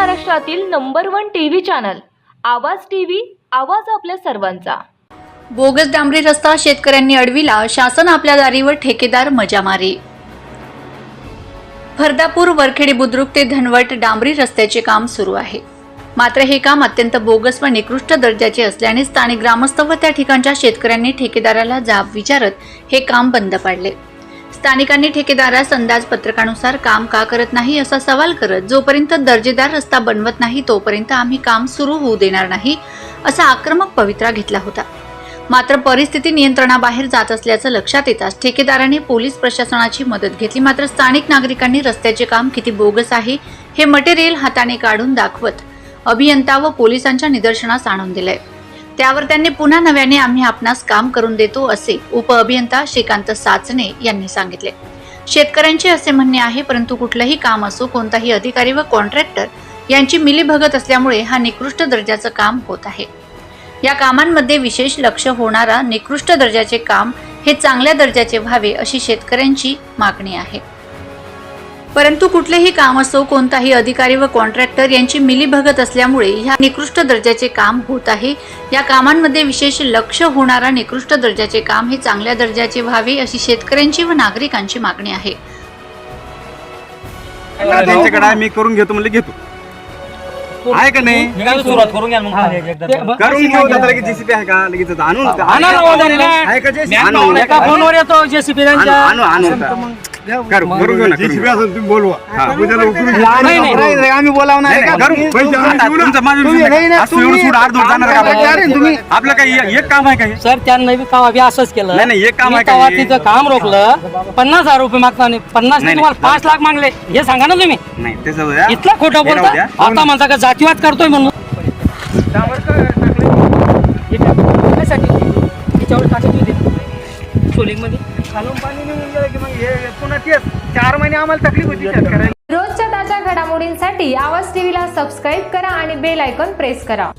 महाराष्ट्रातील number one TV channel Awaaz TV Awaaz आपल्या सर्वांचा. बोगस डांबरी रस्ता शेतकऱ्यांनी अडविला शासन आपल्या दारीवर ठेकेदार मजामारी. फरदापूर वरखेडी बुद्रुक ते धनवट डांबरी रस्त्याचे काम सुरू आहे. मात्र हे काम अत्यंत बोगस व निकृष्ट दर्जाचे असल्याने स्थानिक ग्रामस्थ व त्या ठिकाणच्या शेतकऱ्यांनी ठेकेदाराला जाब विचारत हे काम बंद पाडले. स्थानिकांनी ठेकेदारास अंदाजपत्रकानुसार काम का करत नाही असा सवाल करत जोपर्यंत दर्जेदार रस्ता बनवत नाही तोपर्यंत आम्ही काम सुरू होऊ देणार नाही असा आक्रमक पवित्रा घेतला होता. मात्र परिस्थिती नियंत्रणाबाहेर जात असल्याचं लक्षात येताच ठेकेदाराने पोलीस प्रशासनाची मदत घेतली. मात्र स्थानिक नागरिकांनी रस्त्याचे काम किती बोगस आहे हे मटेरियल हाताने काढून दाखवत अभियंता व पोलिसांच्या निदर्शनास आणून दिलंय. त्यावर त्यांनी पुन्हा नव्याने आम्ही आपणास काम करून देतो असे उपअभियंता श्रीकांत साचणे यांनी सांगितले. शेतकऱ्यांचे असे म्हणणे आहे परंतु कुठलंही काम असो कोणताही अधिकारी व कॉन्ट्रॅक्टर यांची मिलीभगत असल्यामुळे हा निकृष्ट दर्जाचं काम होत आहे. या कामांमध्ये विशेष लक्ष होणारा निकृष्ट दर्जाचे काम हे चांगल्या दर्जाचे व्हावे अशी शेतकऱ्यांची मागणी आहे. परंतु कुठलेही काम असो कोणताही अधिकारी व कॉन्ट्रॅक्टर यांची मिलीभगत असल्यामुळे ह्या निकृष्ट दर्जाचे काम होत आहे. या कामांमध्ये विशेष लक्ष होणारा निकृष्ट दर्जाचे काम हे चांगल्या दर्जाचे व्हावे अशी शेतकऱ्यांची व नागरिकांची मागणी आहे. त्यांच्याकडे मी करून घेतो म्हणजे घेतो. आहे का नाही? मी काय सुरुवात करून घ्या मग खाली एक- एकदा. करून घेऊ आता लगेच जेसीबी आहे का? लगेच आणून. आहे का JCB? आणू. एका फोनवर येतो जेसीबी आणू आणू आणू आता. करू करून घेऊ ना करून घेऊ. तुम्ही बोलवा हा. उद्याला उकरून घेऊ. नाही, नाही. नाही, नाही, आम्ही बोलावणार आहे का? नाही, करू. पैसे आम्ही आता देऊ ना. तुमचं माझं तुम्ही- नाही, नाही, असं एवढं तुम्ही- सूट आठ दोन जाणार का काम आपण? करा, तुम्ही- आपलं काही एक- एक काम आहे का हे? सर त्यांना बी कावा बी असंच केलं नाही, नाही, एक काम मी आहे का तेव्हा हे? काम रोखलं पन्नास हजार रुपये मागता आणि पन्नास नाही, नाही तुम्हाला नाही. पाच लाख मागले हे सांगा ना तुम्ही नाही ते जाऊ द्या. इतला खोटं हे राहू बोलता द्या. आता म्हणता का जातीवाद करतोय म्हणून सोलिंगमध्ये खालून पाणी निघून गेलं की मग हे पुन्हा तेच. चार महिने आम्हाला तकलीफ होती शेतकऱ्याला. रोजच्या ताज्या घडामोडींसाठी आवाज टीव्हीला सबस्क्राईब करा आणि बेल आयकॉन प्रेस करा.